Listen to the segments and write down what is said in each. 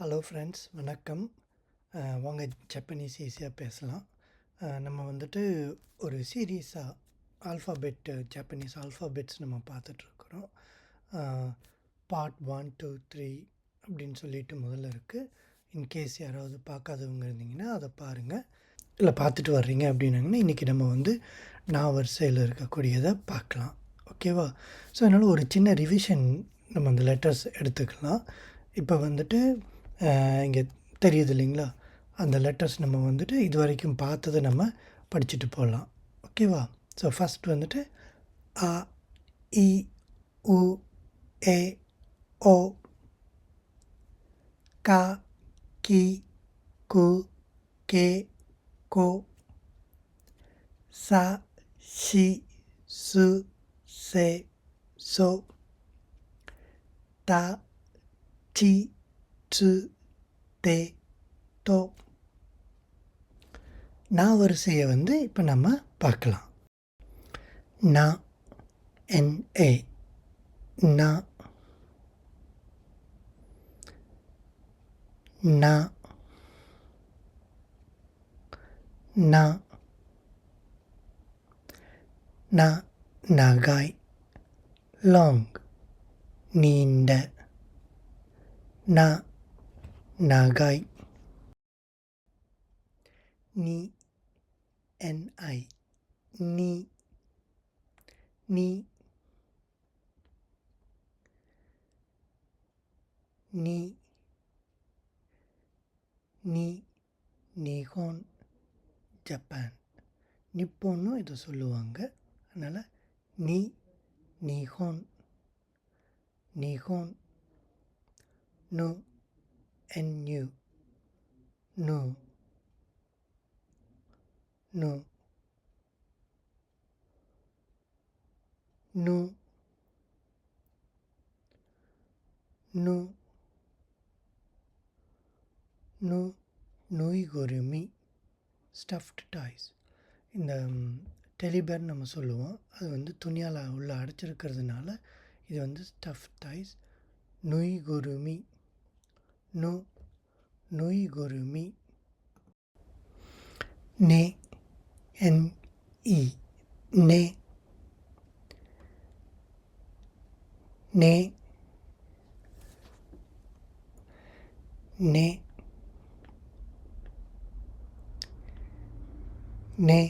Hello friends வணக்கம். வாங்க Japanese ஈஸியாக பேசலாம். நம்ம வந்துட்டு ஒரு சீரீஸாக ஆல்ஃபாபெட் ஜப்பனீஸ் ஆல்ஃபாபெட்ஸ் நம்ம பார்த்துட்ருக்குறோம். பார்ட் ஒன் டூ த்ரீ அப்படின்னு சொல்லிட்டு முதல்ல இருக்குது இன்கேஸ் யாராவது பார்க்காதவங்க இருந்தீங்கன்னா அதை பாருங்கள் இல்லை பார்த்துட்டு வர்றீங்க அப்படின்னாங்கன்னா இன்றைக்கி நம்ம வந்து நான் வரிசையில் இருக்கக்கூடியதை பார்க்கலாம். ஓகேவா ஸோ அதனால் ஒரு சின்ன ரிவிஷன் நம்ம அந்த லெட்டர்ஸ் எடுத்துக்கலாம். இப்போ வந்துட்டு இங்கே தெரியுது இல்லைங்களா? அந்த லெட்டர்ஸ் நம்ம வந்துட்டு இது வரைக்கும் பார்த்ததை நம்ம படிச்சுட்டு போகலாம். ஓகேவா ஸோ ஃபஸ்ட் வந்துட்டு அ இ உ ஏ ஓ க கி கு கே கோ ச ஷி சு சே சோ த சி டு தே தோ நான் வரிசையை வந்து இப்போ நம்ம பார்க்கலாம். நா என் ஏ. நா. நா. நா. நா நகாய். லாங். நீண்ட. நா. நாகாய் நீ என்ஐ நீ நீ நீ நீ நிஹோன் ஜப்பான் நிப்போன்னு இதை சொல்லுவாங்க அதனால் நீ நிஹோன் நிஹோன் நு என்யூ நு நு நு நு நு நுய்குருமி. ஸ்டஃப்ட் டாய்ஸ் இந்த டெலிபேர் நம்ம சொல்லுவோம். அது வந்து துணியால் உள்ளே அடைச்சிருக்கிறதுனால இது வந்து ஸ்டஃப் டாய்ஸ் நுய்குருமி. நு நுய்குருமி நே என் இ நே நே நே நே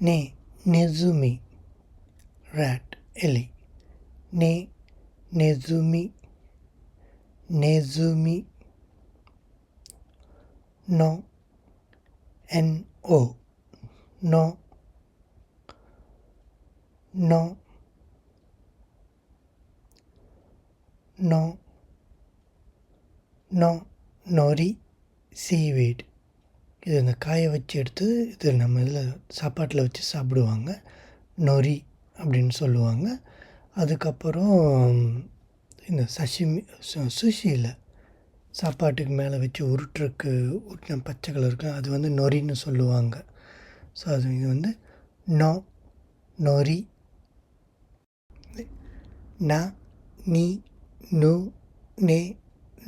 நே நெசுமி rat எலி நே நெசுமி நெசுமி நோ என் நோ நோ நோ நோ நொரி சீவீட் இது இந்த காய வச்சு எடுத்து இது நம்ம இதில் சாப்பாட்டில் வச்சு சாப்பிடுவாங்க. நொரி அப்படின்னு சொல்லுவாங்க. அதுக்கப்புறம் இந்த சஷிமி சுஷியில் சாப்பாட்டுக்கு மேலே வச்சு உருட்டுறக்கு உருட்டின பச்சை கலருக்கு அது வந்து நொறின்னு சொல்லுவாங்க. ஸோ அது இது வந்து நோ நொரி ந நீ நு நே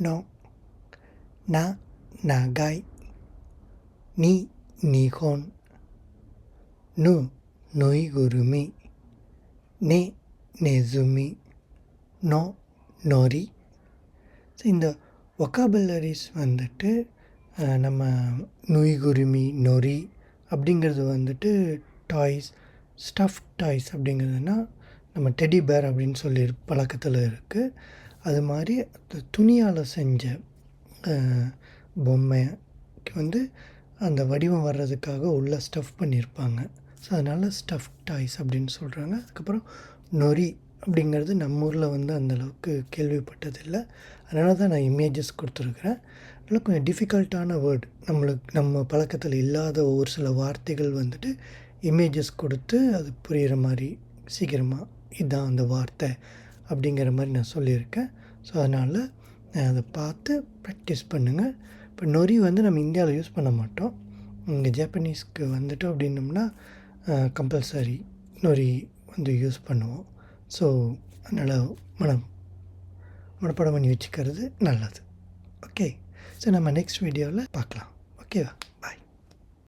நோ ந நகாய் நீ நிகோன் நு நொய்குருமி நே நெசுமி நோ நொரி ஸோ இந்த ஒக்காபுலரிஸ் வந்துட்டு நம்ம நுய்குருமி நொரி அப்படிங்கிறது வந்துட்டு டாய்ஸ் ஸ்டஃப் டாய்ஸ் அப்படிங்கிறதுனா நம்ம டெடி பேர் அப்படின்னு சொல்லி பழக்கத்தில் இருக்குது அது மாதிரி துணியால் செஞ்ச பொம்மைக்கு வந்து அந்த வடிவம் வர்றதுக்காக உள்ளே ஸ்டஃப் பண்ணியிருப்பாங்க ஸோ அதனால் ஸ்டஃப் டாய்ஸ் அப்படின்னு சொல்கிறாங்க அதுக்கப்புறம் நொரி அப்படிங்கிறது நம்ம ஊரில் வந்து அந்த அளவுக்கு கேள்விப்பட்டதில்லை. அதனால தான் நான் இமேஜஸ் கொடுத்துருக்குறேன். அதனால் கொஞ்சம் டிஃபிகல்ட்டான வேர்ட் நம்மளுக்கு நம்ம பழக்கத்தில் இல்லாத ஒரு சில வார்த்தைகள் வந்துட்டு இமேஜஸ் கொடுத்து அது புரிகிற மாதிரி சீக்கிரமாக இதுதான் அந்த வார்த்தை அப்படிங்கிற மாதிரி நான் சொல்லியிருக்கேன். ஸோ அதனால் அதை பார்த்து ப்ராக்டிஸ் பண்ணுங்கள் இப்போ நொறி வந்து நம்ம இந்தியாவில் யூஸ் பண்ண மாட்டோம். இங்கே ஜாப்பனீஸ்க்கு வந்துட்டோம் அப்படின்னம்னா கம்பல்சரி நொரி வந்து யூஸ் பண்ணுவோம். ஸோ அதனால் மனம் மனப்பாடம் பண்ணி வச்சுக்கிறது நல்லது. ஓகே ஸோ நம்ம நெக்ஸ்ட் வீடியோவில் பார்க்கலாம். ஓகேவா